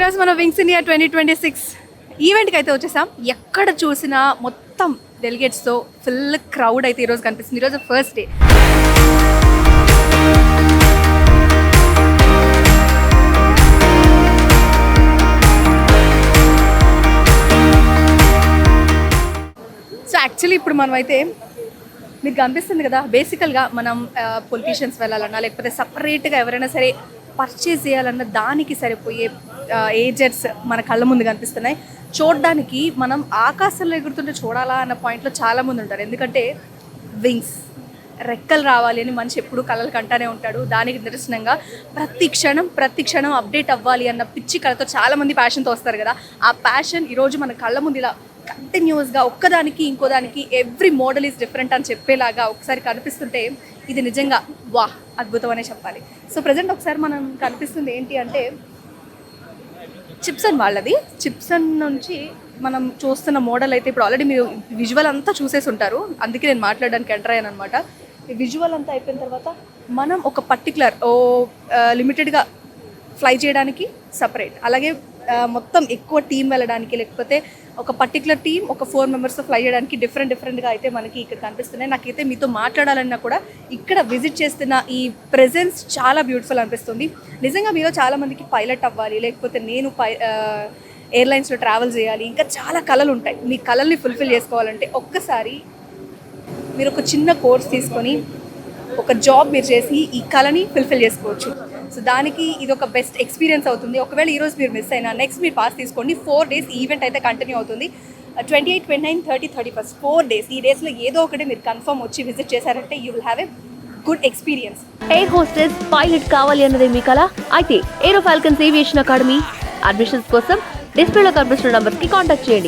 ఈరోజు మనం wings India twenty twenty six ఈవెంట్కి అయితే వచ్చేసాం. ఎక్కడ చూసినా మొత్తం డెలిగేట్స్తో ఫుల్ క్రౌడ్ అయితే ఈరోజు కనిపిస్తుంది. ఈరోజు ఫస్ట్ డే సో యాక్చువల్లీ ఇప్పుడు మనమైతే మీకు కనిపిస్తుంది కదా బేసికల్గా మనం పొలిటీషియన్స్ వెళ్ళాలన్నా లేకపోతే సపరేట్గా ఎవరైనా సరే పర్చేస్ చేయాలన్న దానికి సరిపోయే ఏజెంట్స్ మన కళ్ళ ముందు కనిపిస్తున్నాయి. చూడడానికి మనం ఆకాశంలో ఎగురుతుంటే చూడాలా అన్న పాయింట్లో చాలా మంది ఉంటారు. ఎందుకంటే వింగ్స్ రెక్కలు రావాలి అని మనిషి ఎప్పుడు కళలు కంటానే ఉంటాడు. దానికి నిదర్శనంగా ప్రతి క్షణం ప్రతి క్షణం అప్డేట్ అవ్వాలి అన్న పిచ్చి కళతో చాలా మంది ప్యాషన్తో వస్తారు కదా. ఆ ప్యాషన్ ఈరోజు మన కళ్ళ ముందు ఇలా కంటిన్యూస్గా ఒక్కదానికి ఇంకోదానికి ఎవ్రీ మోడల్ ఈజ్ డిఫరెంట్ అని చెప్పేలాగా ఒకసారి కనిపిస్తుంటే ఇది నిజంగా వాహ్ అద్భుతం అనే చెప్పాలి. సో ప్రజెంట్ ఒకసారి మనం కనిపిస్తుంది ఏంటి అంటే చిప్సన్ వాళ్ళది. చిప్సన్ నుంచి మనం చూస్తున్న మోడల్ అయితే ఇప్పుడు ఆల్రెడీ మీరు విజువల్ అంతా చూసేసి ఉంటారు. అందుకే నేను మాట్లాడడానికి ఎంటర్ అయ్యాను అనమాట ఈ విజువల్ అంతా అయిపోయిన తర్వాత మనం ఒక పర్టికులర్ ఓ లిమిటెడ్గా ఫ్లై చేయడానికి సపరేట్ అలాగే మొత్తం ఎక్కువ టీం వెళ్ళడానికి లేకపోతే ఒక పర్టికులర్ టీం ఒక ఫోర్ మెంబర్స్తో ఫ్లై చేయడానికి డిఫరెంట్ డిఫరెంట్గా అయితే మనకి ఇక్కడ కనిపిస్తున్నాయి. నాకైతే మీతో మాట్లాడాలన్నా కూడా ఇక్కడ విజిట్ చేస్తున్న ఈ ప్రెజెన్స్ చాలా బ్యూటిఫుల్ అనిపిస్తుంది. నిజంగా మీలో చాలా మందికి పైలట్ అవ్వాలి లేకపోతే నేను పై ఎయిర్లైన్స్లో ట్రావెల్ చేయాలి ఇంకా చాలా కళలు ఉంటాయి. మీ కళల్ని ఫుల్ఫిల్ చేసుకోవాలంటే ఒక్కసారి మీరు ఒక చిన్న కోర్స్ తీసుకొని ఒక జాబ్ మీరు చేసి ఈ కళని ఫుల్ఫిల్ చేసుకోవచ్చు. సో దానికి ఇది ఒక బెస్ట్ ఎక్స్పీరియన్స్ అవుతుంది. ఒకవేళ ఈరోజు మీరు మిస్ అయినా నెక్స్ట్ మీరు పాస్ తీసుకోండి. ఫోర్ డేస్ ఈవెంట్ అయితే కంటిన్యూ అవుతుంది. Twenty eight twenty nine thirty thirty first four days ఈ డేస్లో ఏదో ఒకటి మీరు కన్ఫర్మ్ వచ్చి విజిట్ చేశారంటే you will have a good experience air hostess pilot కావాలి అన్నది మీ కళ అయితే Aero Falcons Aviation Academy admissions కోసం డిస్ప్లేలో కనిపిస్తున్న నంబర్స్కి కాంటాక్ట్ చేయండి.